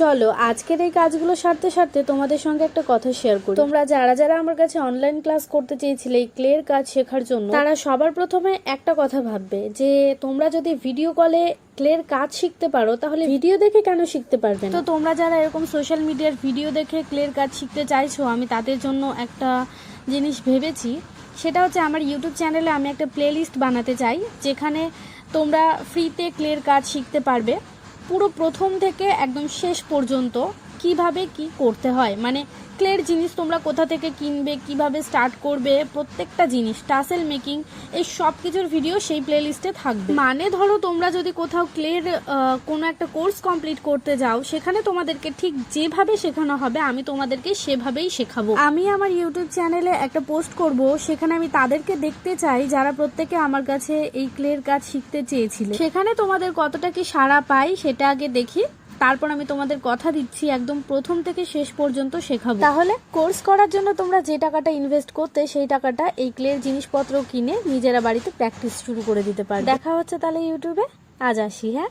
চলো, আজকের এই কাজগুলো সারতে সারতে তোমাদের সঙ্গে একটা কথা শেয়ার করি। তোমরা যারা যারা আমার কাছে অনলাইন ক্লাস করতে চেয়েছিলে এই ক্লের কাজ শেখার জন্য, তারা সবার প্রথমে একটা কথা ভাববে যে, তোমরা যদি ভিডিও কলে ক্লের কাজ শিখতে পারো, তাহলে ভিডিও দেখে কেন শিখতে পারবে তো তোমরা যারা এরকম সোশ্যাল মিডিয়ার ভিডিও দেখে ক্লের কাজ শিখতে চাইছো, আমি তাদের জন্য একটা জিনিস ভেবেছি। সেটা হচ্ছে আমার ইউটিউব চ্যানেলে আমি একটা প্লেলিস্ট বানাতে চাই, যেখানে তোমরা ফ্রিতে ক্লের কাজ শিখতে পারবে। পুরো প্রথম থেকে একদম শেষ পর্যন্ত কীভাবে কি করতে হয়? মানে ক্লের জিনিস তোমরা কোথা থেকে কিনবে, কীভাবে স্টার্ট করবে, প্রত্যেকটা জিনিস টাসেল মেকিং এই সব কিছুর ভিডিও সেই প্লেলিস্টে থাকবে। মানে ধরো তোমরা যদি কোথাও ক্লের কোনো একটা কোর্স কমপ্লিট করতে যাও, সেখানে তোমাদেরকে ঠিক যেভাবে শেখানো হবে, আমি তোমাদেরকে সেভাবেই শেখাবো। আমি আমার ইউটিউব চ্যানেলে একটা পোস্ট করব, সেখানে আমি তাদেরকে দেখতে চাই, যারা প্রত্যেকে আমার কাছে এই ক্লের কাজ শিখতে চেয়েছিল। সেখানে তোমাদের কতটা কি সাড়া পাই, সেটা আগে দেখি। তারপর আমি তোমাদের কথা দিচ্ছি একদম প্রথম থেকে শেষ পর্যন্ত শেখাবো। তাহলে কোর্স করার জন্য তোমরা যে টাকাটা ইনভেস্ট করতে সেই টাকাটা এই ক্লের জিনিসপত্র কিনে নিজেরা বাড়িতে প্র্যাকটিস শুরু করে দিতে পারো দেখা হচ্ছে তাহলে ইউটিউবে। আজ আসি হ্যাঁ?